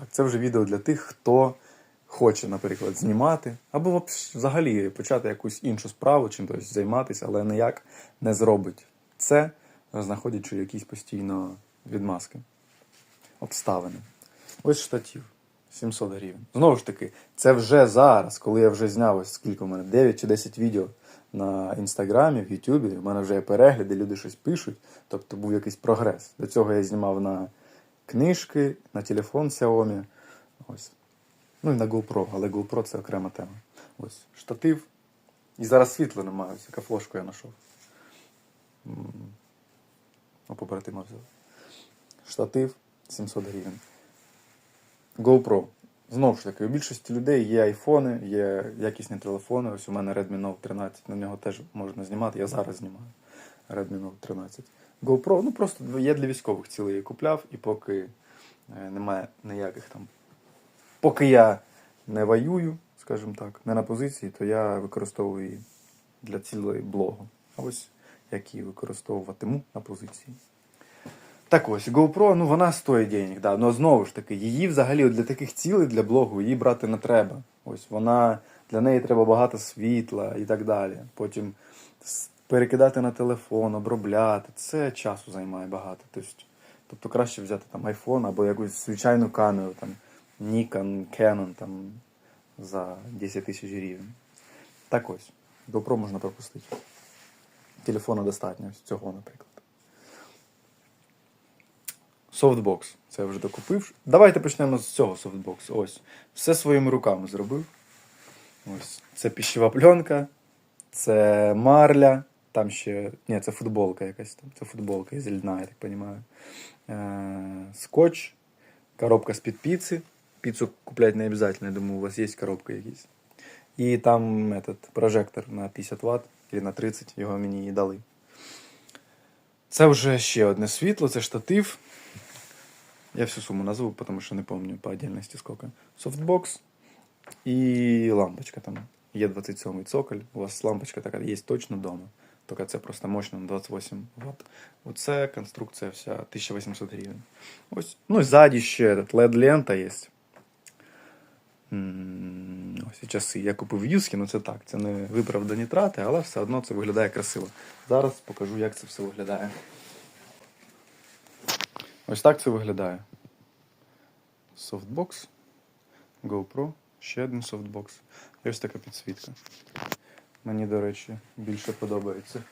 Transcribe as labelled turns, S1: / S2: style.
S1: так. Це вже відео для тих, хто хоче, наприклад, знімати, або взагалі почати якусь іншу справу, чимось займатися, але ніяк не зробить це, знаходячи якісь постійно відмазки, обставини. Ось штатів. 700 гривень. Знову ж таки, це вже зараз, коли я вже зняв ось скільки у мене 9 чи 10 відео на інстаграмі, в Ютубі. У мене вже є перегляди, люди щось пишуть. Тобто був якийсь прогрес. До цього я знімав на книжки, на телефон Xiaomi. Ось. Ну і на GoPro, але GoPro це окрема тема. Ось штатив. І зараз світла немає, ось яка флошку я знайшов. М, У побратима взяв. Штатив 700 гривень. GoPro. Знову ж таки, у більшості людей є айфони, є якісні телефони. Ось у мене Redmi Note 13, на нього теж можна знімати. Я зараз знімаю Redmi Note 13. GoPro, ну просто я для військових цілий її купляв, і поки е, немає ніяких там. Поки я не воюю, скажімо так, не на позиції, то я використовую її для цілої блогу. А ось як її використовуватиму на позиції. Так ось, GoPro, ну вона стоїть денег, да. але знову ж таки, її взагалі для таких цілей для блогу її брати не треба. Ось вона для неї треба багато світла і так далі. Потім перекидати на телефон, обробляти. Це часу займає багато. Тобто, тобто краще взяти там iPhone або якусь звичайну камеру, там Nikon, Canon там, за 10 тисяч гривень. Так ось, GoPro можна пропустити. Телефону достатньо цього, наприклад. Софтбокс. Це я вже докупив. Давайте почнемо з цього софтбоксу. Ось. Все своїми руками зробив. Ось. Це піщова пленка, це марля, там ще. Ні, це футболка якась там. Це футболка із льна, я так розумію. Е, скотч, коробка з-під піци. Піцу купляти не обов'язково, я думаю, у вас є коробка якісь. І там этот, прожектор на 50 Вт чи на 30, його мені і дали. Це вже ще одне світло, це штатив. Я всю сумму назву, потому что не помню по отдельности сколько. Софтбокс и лампочка там. Е27 цоколь. У вас лампочка така є точно вдома. Тільки це просто мощно на 28 Вт. Оце конструкція вся 1800 гривень. Ось. Ну і ззаді ще LED-лента є. Ось і часи. Я купив юзки, ну це так. Це не виправдані трати, але все одно це виглядає красиво. Зараз покажу, як це все виглядає. Ось так це виглядає. Софтбокс, GoPro, ще один софтбокс. І ось така підсвітка. Мені, до речі, більше подобається.